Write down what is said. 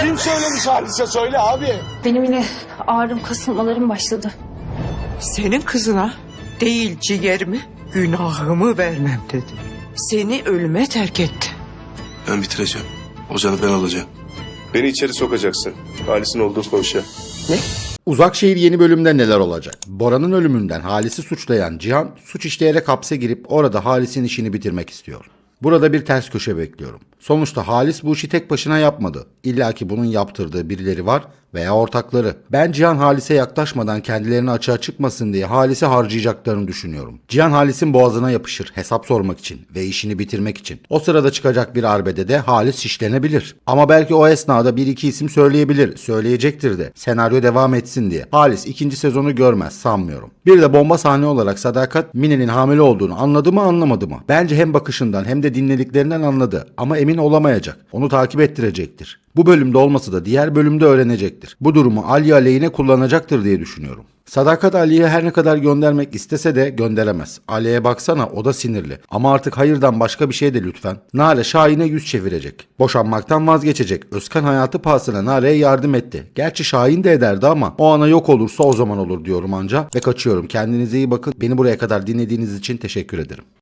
Kim söylemiş Halis'e söyle abi. Benim yine ağrım kasılmalarım başladı. Senin kızına değil ciğerimi, günahımı vermem dedi. Seni ölüme terk etti. Ben bitireceğim. Ozan'ı ben alacağım. Beni içeri sokacaksın. Halis'in olduğu koğuşa. Uzakşehir yeni bölümde neler olacak? Bora'nın ölümünden Halis'i suçlayan Cihan suç işleyerek hapse girip orada Halis'in işini bitirmek istiyor. Burada bir ters köşe bekliyorum. Sonuçta Halis bu işi tek başına yapmadı. İlla ki bunun yaptırdığı birileri var veya ortakları. Ben Cihan Halis'e yaklaşmadan kendilerini açığa çıkmasın diye Halis'i harcayacaklarını düşünüyorum. Cihan Halis'in boğazına yapışır hesap sormak için ve işini bitirmek için. O sırada çıkacak bir arbede de Halis şişlenebilir. Ama belki o esnada bir iki isim söyleyebilir. Söyleyecektir de. Senaryo devam etsin diye. Halis ikinci sezonu görmez sanmıyorum. Bir de bomba sahne olarak Sadakat Mine'nin hamile olduğunu anladı mı anlamadı mı? Bence hem bakışından hem de dinlediklerinden anladı. Ama emin olamayacak. Onu takip ettirecektir. Bu bölümde olmasa da diğer bölümde öğrenecektir. Bu durumu Ali aleyhine kullanacaktır diye düşünüyorum. Sadakat Ali'ye her ne kadar göndermek istese de gönderemez. Ali'ye baksana o da sinirli. Ama artık hayırdan başka bir şey de lütfen. Nare Şahin'e yüz çevirecek. Boşanmaktan vazgeçecek. Özkan hayatı pahasına Nare'ye yardım etti. Gerçi Şahin de ederdi ama o ana yok olursa o zaman olur diyorum anca. Ve kaçıyorum. Kendinize iyi bakın. Beni buraya kadar dinlediğiniz için teşekkür ederim.